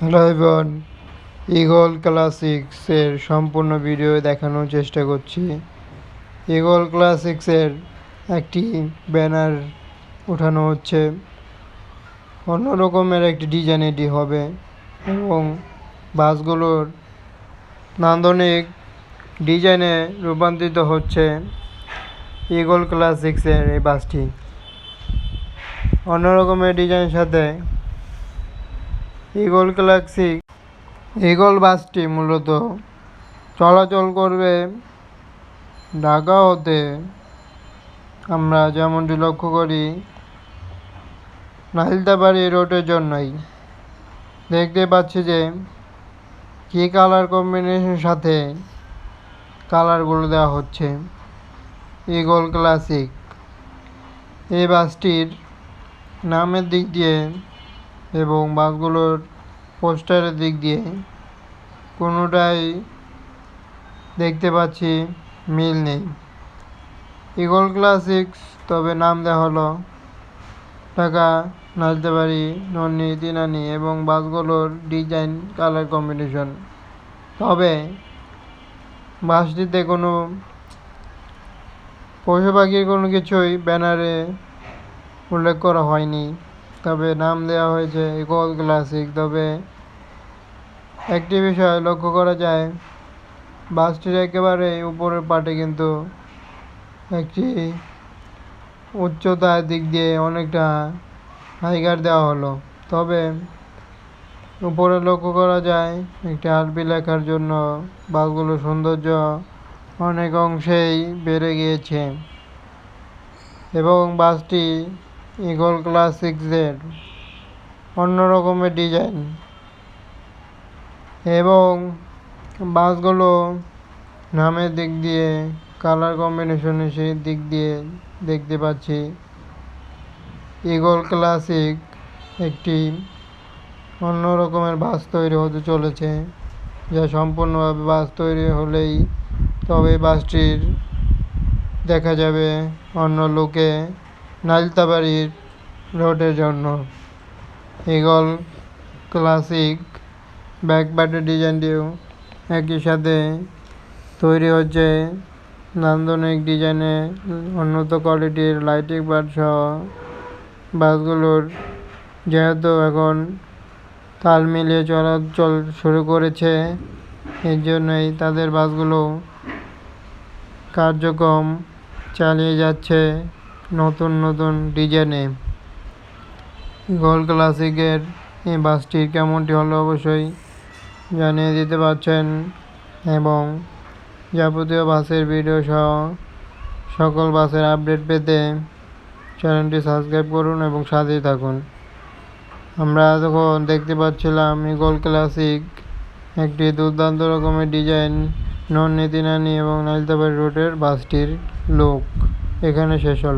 Hello Evan eagle ক্লাসিক্সের সম্পূর্ণ video দেখানোর চেষ্টা করছি। ইগল ক্লাসিক্সের একটি ব্যানার ওঠানো হচ্ছে। অন্য রকমের একটি ডিজাইন এটি হবে এবং বাসগুলোর নান্দনিক ডিজাইনে রূপান্তরিত হচ্ছে ইগল ক্লাসিক্সের এই বাসটি। অন্য রকমের ডিজাইনের সাথে ইগল ক্লাসিক ইগল বাসটি মূলত চলাচল করবে ঢাকা হতে আমরা যেমনটি লক্ষ্য করি নাহিলদাবাড়ি রোডের জন্যই। দেখতে পাচ্ছি যে, কী কালার কম্বিনেশনের সাথে কালারগুলো দেওয়া হচ্ছে। Eagle classic. এই বাসটির নামের দিক দিয়ে এবং বাসগুলোর পোস্টারের দিক দিয়ে কোনোটাই দেখতে পাচ্ছি মিল নেই। ইগল ক্লাসিক্স, তবে নাম দেওয়া হলো ঢাকা নাচতেবাড়ি নন্নি, তিনানি এবং বাসগুলোর ডিজাইন কালার কম্বিনেশন। তবে বাসটিতে কোনো পশু পাখির কোনো কিছুই ব্যানারে উল্লেখ করা হয়নি। তবে নাম দেওয়া হয়েছে ইকোয়াল ক্লাসিক। তবে একটি বিষয় লক্ষ্য করা যায়, বাসটির একেবারে উপরের পাটে কিন্তু একটি উচ্চতার দিক দিয়ে অনেকটা হাইগার দেওয়া হলো। তবে উপরে লক্ষ্য করা যায়, একটি আরবি লেখার জন্য বাসগুলোর সৌন্দর্য অনেক অংশেই বেড়ে গিয়েছে এবং বাসটি ইগল ক্লাস সিক্সের অন্য রকমের ডিজাইন। এবং বাসগুলো নামের দিক দিয়ে, কালার কম্বিনেশনের সেই দিক দিয়ে দেখতে পাচ্ছি। ইগল ক্লাসিক একটি অন্য রকমের বাস তৈরি হতে চলেছে, যা সম্পূর্ণভাবে বাস তৈরি হলেই তবে বাসটির দেখা যাবে অন্য লোকে নালতাবাড়ির রোডের জন্য। ইগল ক্লাসিক ব্যাক ব্যাটের ডিজাইনটিও একই সাথে তৈরি হচ্ছে। নান্দনিক ডিজাইনে উন্নত কোয়ালিটির লাইটিং বার সহ বাসগুলোর, যেহেতু এখন তাল মিলিয়ে চলাচল শুরু করেছে, এর জন্যই তাদের বাসগুলো কার্যক্রম চালিয়ে যাচ্ছে। নতুন নতুন ডিজাইনে গোল ক্লাসিকের এই বাসটির কেমনটি হলো অবশ্যই জানিয়ে দিতে পারছেন এবং যাবতীয় বাসের ভিডিও সহ সকল বাসের আপডেট পেতে চ্যানেলটি সাবস্ক্রাইব করুন এবং সাথেই থাকুন। আমরা তখন দেখতে পাচ্ছিলাম এই ইগল ক্লাসিক একটি দুর্দান্ত রকমের ডিজাইন নন নীতিনানি এবং নাইলতাবাড়ি রোডের বাসটির লোক এখানে শেষ হল।